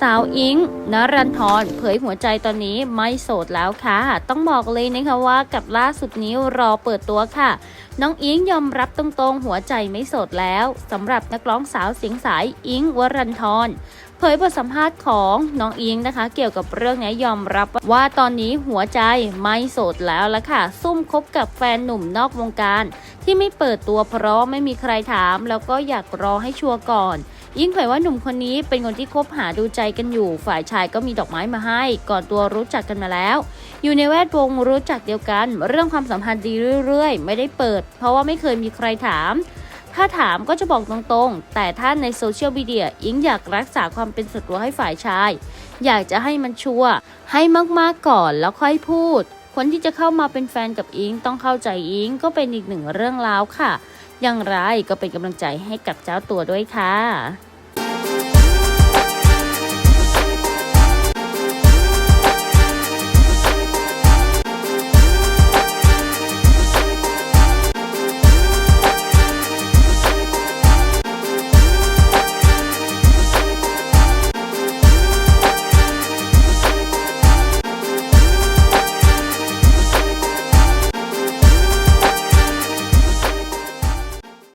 สาวอิงนรันทรเผยหัวใจตอนนี้ไม่โสดแล้วค่ะ ต้องบอกเลยนะคะว่ากับล่าสุดนี้รอเปิดตัวค่ะ น้องอิงยอมรับตรงๆ หัวใจไม่โสดแล้วสำหรับนักร้องสาวเสียงสายอิงวรันทร เผยบทสัมภาษณ์ของน้องอิงนะคะ เกี่ยวกับเรื่องนี้ยอมรับว่าตอนนี้หัวใจไม่โสดแล้วละค่ะ ซุ่มคบกับแฟนหนุ่มนอกวงการ ที่ไม่เปิดตัวเพราะไม่มีใครถาม แล้วก็อยากรอให้ชัวร์ก่อนยิ่งเผยว่าหนุ่มคนนี้เป็นคนที่คบหาดูใจกันอยู่ ฝ่ายชายก็มีดอกไม้มาให้ ก่อนตัวรู้จักกันมาแล้ว อยู่ในแวดวงรู้จักเดียวกัน เรื่องความสัมพันธ์ดีเรื่อยๆ ไม่ได้เปิด เพราะว่าไม่เคยมีใครถาม ถ้าถามก็จะบอกตรงๆ แต่ถ้าในโซเชียลมีเดียอิงอยากรักษาความเป็นส่วนตัวให้ฝ่ายชาย อยากจะให้มันชัวร์ให้มากๆก่อนแล้วค่อยพูด คนที่จะเข้ามาเป็นแฟนกับอิงต้องเข้าใจอิงก็เป็นอีกหนึ่งเรื่องราวค่ะ อย่างไรก็เป็นกำลังใจให้กับเจ้าตัวด้วยค่ะ